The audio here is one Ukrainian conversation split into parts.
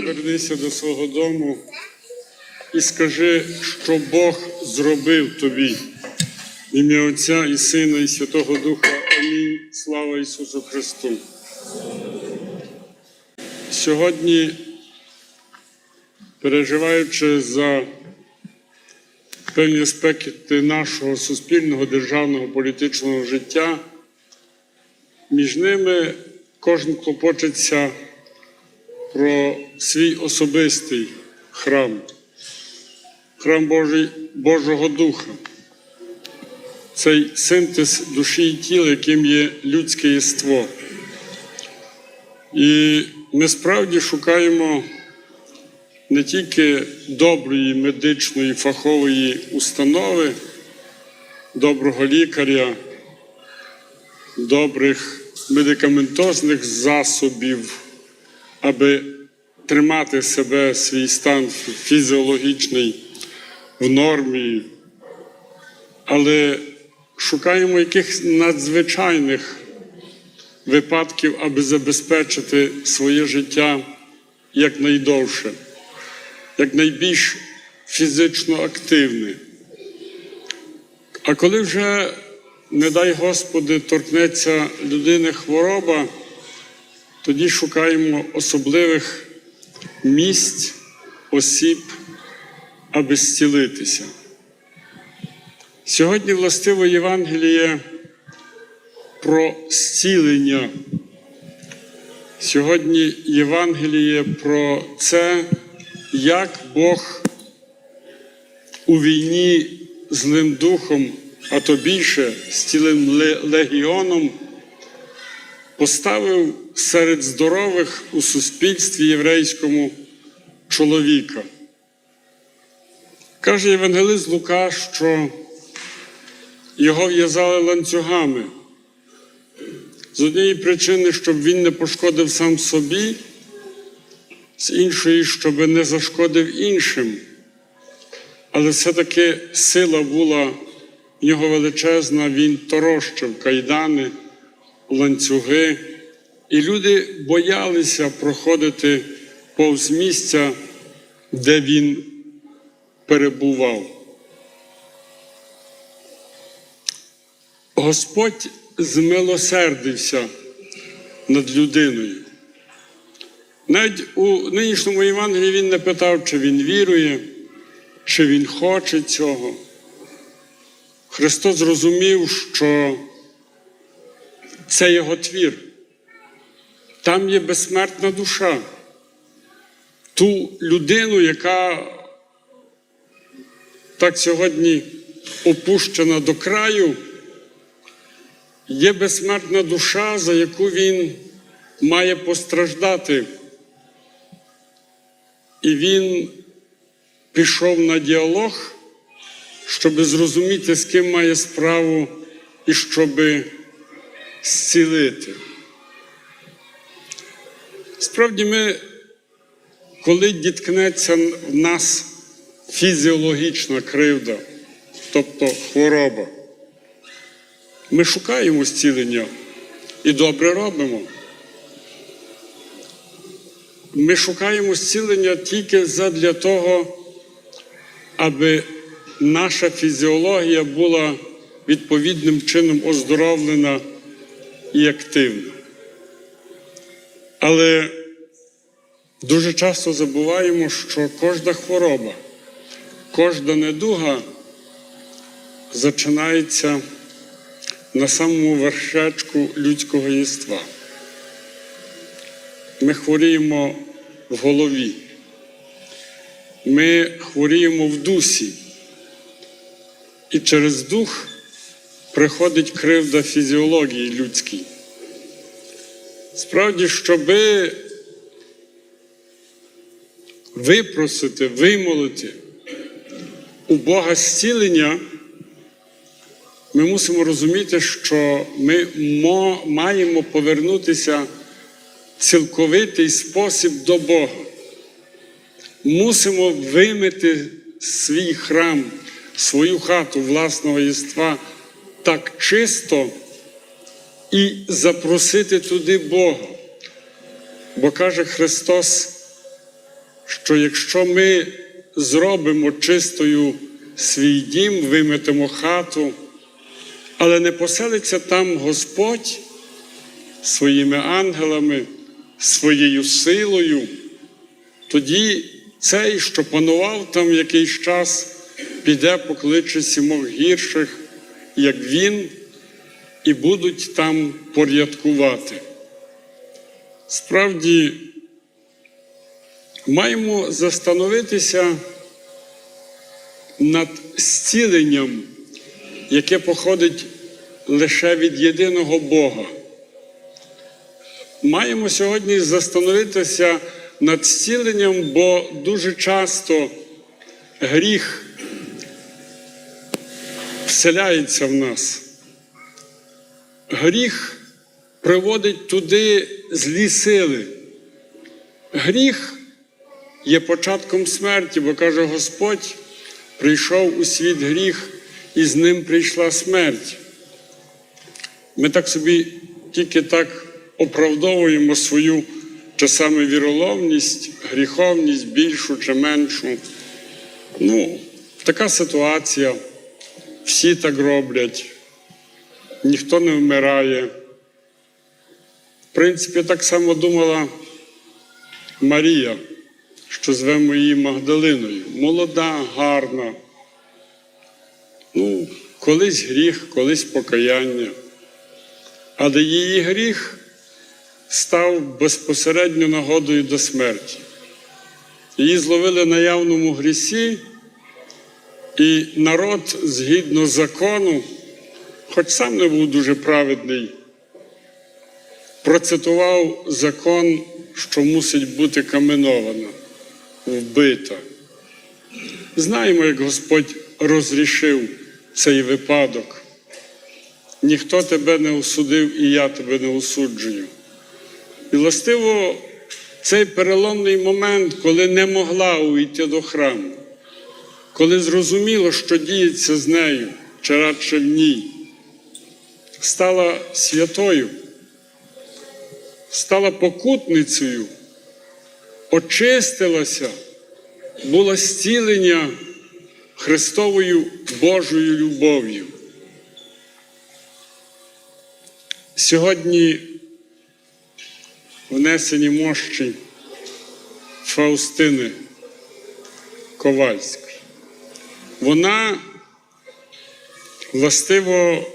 вернися до свого дому і скажи, що Бог зробив тобі. В ім'я Отця і Сина, і Святого Духа. Амінь. Слава Ісусу Христу. Сьогодні, переживаючи за певні аспекти нашого суспільного, державного, політичного життя, між ними кожен клопочеться про свій особистий храм, храм Божий, Божого Духа, цей синтез душі і тіла, яким є людське єство. І ми справді шукаємо не тільки доброї медичної фахової установи, доброго лікаря, добрих медикаментозних засобів, аби тримати себе, свій стан фізіологічний в нормі, але шукаємо якихось надзвичайних випадків, аби забезпечити своє життя якнайдовше, якнайбільш фізично активне. А коли вже, не дай Господи, торкнеться людини хвороба, тоді шукаємо особливих місць, осіб, аби зцілитися. Сьогодні властиво Євангеліє про зцілення. Сьогодні Євангеліє про це, як Бог у війні злим духом, а то більше з цілим легіоном, поставив серед здорових у суспільстві єврейському чоловіка. Каже Євангелист Лука, що його в'язали ланцюгами. З однієї причини, щоб він не пошкодив сам собі, з іншої, щоб не зашкодив іншим. Але все-таки сила була в нього величезна, він торощив кайдани, ланцюги, і люди боялися проходити повз місця, де він перебував. Господь змилосердився над людиною. Навіть у нинішньому Євангелії він не питав, чи він вірує, чи він хоче цього. Христос зрозумів, що це його твір. Там є безсмертна душа. Ту людину, яка так сьогодні опущена до краю, є безсмертна душа, за яку він має постраждати. І він пішов на діалог, щоб зрозуміти, з ким має справу і щоб зцілити. Справді, ми, коли діткнеться в нас фізіологічна кривда, тобто хвороба, ми шукаємо зцілення і добре робимо. Ми шукаємо зцілення тільки задля того, аби наша фізіологія була відповідним чином оздоровлена і активна. Але дуже часто забуваємо, що кожна хвороба, кожна недуга починається на самому вершечку людського єства. Ми хворіємо в голові, ми хворіємо в дусі, і через дух приходить кривда фізіології людській. Справді, щоби випросити, вимолити у Бога зцілення, ми мусимо розуміти, що ми маємо повернутися цілковитий спосіб до Бога. Мусимо вимити свій храм, свою хату власного єства так чисто і запросити туди Бога. Бо каже Христос, що якщо ми зробимо чистою свій дім, виметемо хату, але не поселиться там Господь своїми ангелами, своєю силою, тоді цей, що панував там якийсь час, піде покличе сімох гірших, як він, і будуть там порядкувати. Справді, маємо застановитися над зціленням, яке походить лише від єдиного Бога. Маємо сьогодні застановитися над зціленням, бо дуже часто гріх вселяється в нас. Гріх приводить туди злі сили. Гріх є початком смерті, бо каже Господь, прийшов у світ гріх, і з ним прийшла смерть. Ми так собі тільки так оправдовуємо свою часами віроловність, гріховність, більшу чи меншу. Ну, така ситуація. Всі так роблять, ніхто не вмирає. В принципі, так само думала Марія, що звемо її Магдалиною. Молода, гарна. Ну, колись гріх, колись покаяння. Але її гріх став безпосередньо нагодою до смерті. Її зловили на явному грісі, і народ, згідно закону, хоч сам не був дуже праведний, процитував закон, що мусить бути каменована, вбита. Знаємо, як Господь розрішив цей випадок. Ніхто тебе не осудив, і я тебе не осуджую. І властиво цей переломний момент, коли не могла увійти до храму, коли зрозуміло, що діється з нею, чи радше в ній, стала святою, стала покутницею, очистилася, було зцілення Христовою Божою любов'ю. Сьогодні внесені мощі Фаустини Ковальської. Вона властиво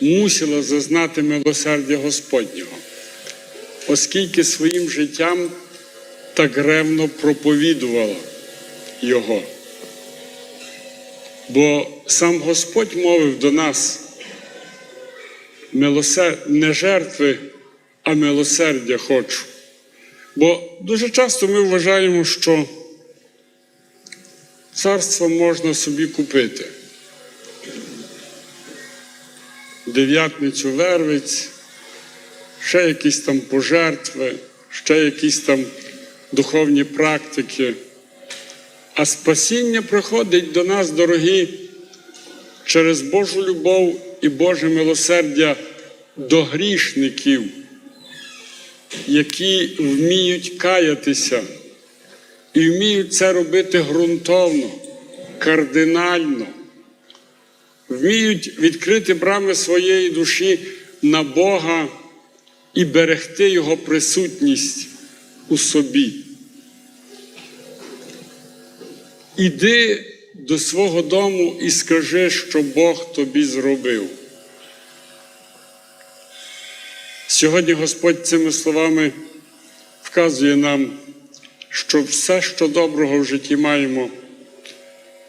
мусила зазнати милосердя Господнього, оскільки своїм життям так ревно проповідувала Його. Бо сам Господь мовив до нас не жертви, а милосердя хочу. Бо дуже часто ми вважаємо, що царство можна собі купити. Дев'ятницю вервиць, ще якісь там пожертви, ще якісь там духовні практики. А спасіння приходить до нас, дорогі, через Божу любов і Боже милосердя до грішників, які вміють каятися і вміють це робити ґрунтовно, кардинально, вміють відкрити брами своєї душі на Бога і берегти Його присутність у собі. Іди до свого дому і скажи, що Бог тобі зробив. Сьогодні Господь цими словами вказує нам, що все, що доброго в житті маємо,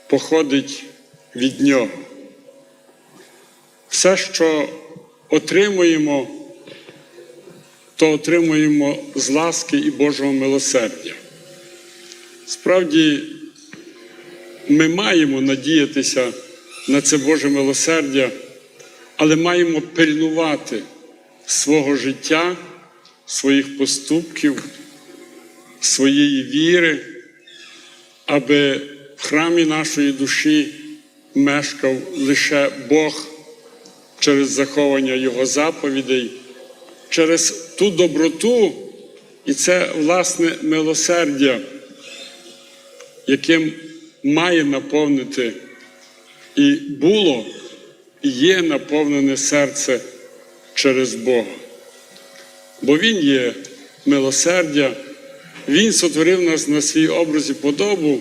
походить від Нього. Все, що отримуємо, то отримуємо з ласки і Божого милосердя. Справді, ми маємо надіятися на це Боже милосердя, але маємо пильнувати свого життя, своїх поступків, своєї віри, аби в храмі нашої душі мешкав лише Бог через заховання Його заповідей, через ту доброту і це власне милосердя, яким має наповнити і було, і є наповнене серце через Бога. Бо Він є милосердя, Він сотворив нас на свій образ і подобу,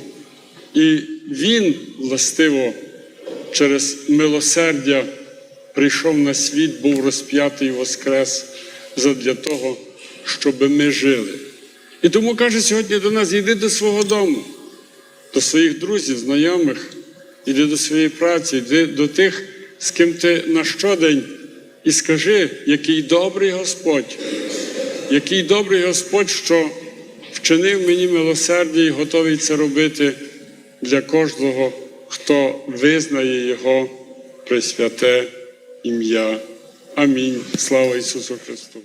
і Він властиво через милосердя прийшов на світ, був розп'ятий воскрес задля того, щоб ми жили. І тому каже сьогодні до нас: йди до свого дому, до своїх друзів, знайомих, йди до своєї праці, йди до тих, з ким ти на щодень, і скажи, який добрий Господь, який добрий Господь, що вчинив мені милосердя і готовий це робити для кожного, хто визнає Його пресвяте ім'я. Амінь. Слава Ісусу Христу!